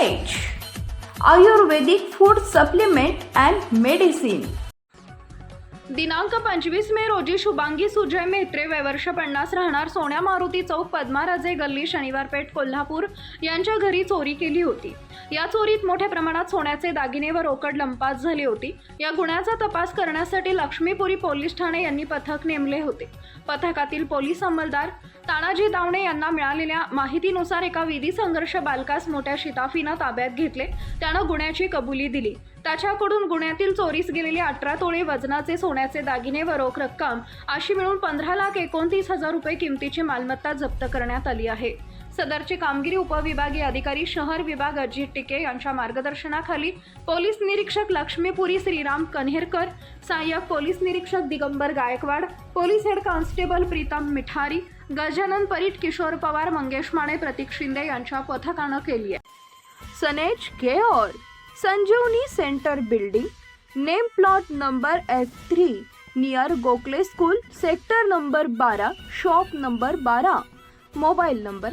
Ayurvedic food supplement and medicine दिनांक पंचवीस मे रोजी शुभांगी सुजय मेत्रे वयवर्ष पन्नास राहणार सोन्या मारुती चौक पद्माराजे गल्ली शनिवार पेठ कोल्हापूर यांच्या घरी चोरी केली होती. या चोरीत मोठ्या प्रमाणात सोन्याचे दागिने व रोकड लंपास झाली होती. या गुन्ह्याचा तपास करण्यासाठी लक्ष्मीपुरी पोलीस ठाणे यांनी पथक नेमले होते. पथकातील पोलीस अंमलदार तानाजी दावणे यांना मिळालेल्या माहितीनुसार एका विधी संघर्ष बालकास मोठ्या शिताफीनं ताब्यात घेतले. त्यानं गुन्ह्याची कबुली दिली. त्याच्याकडून गुन्ह्यातील चोरीस गेलेले अठरा तोळे वजनाचे सोन्याचे दागिने व रोख रक्कम अशी मिळून पंधरा लाख एकोणतीस हजार रुपये किमतीची मालमत्ता जप्त करण्यात आली आहे. सदरची कामगिरी उपविभागीय अधिकारी शहर विभाग अजित टिके यांच्या मार्गदर्शनाखाली पोलीस निरीक्षक लक्ष्मीपुरी श्रीराम कन्हेरकर सहाय्यक पोलीस निरीक्षक Digambar Gaikwad police head constable Pritam Mithari Gajanan Parit Kishor Pawar Mangesh Mane Pratik Shinde यांच्या पथकानं केली आहे. सनेज care Sanjeevani centre building name plot number F three near Gokhale school sector number बारा shop number बारा mobile number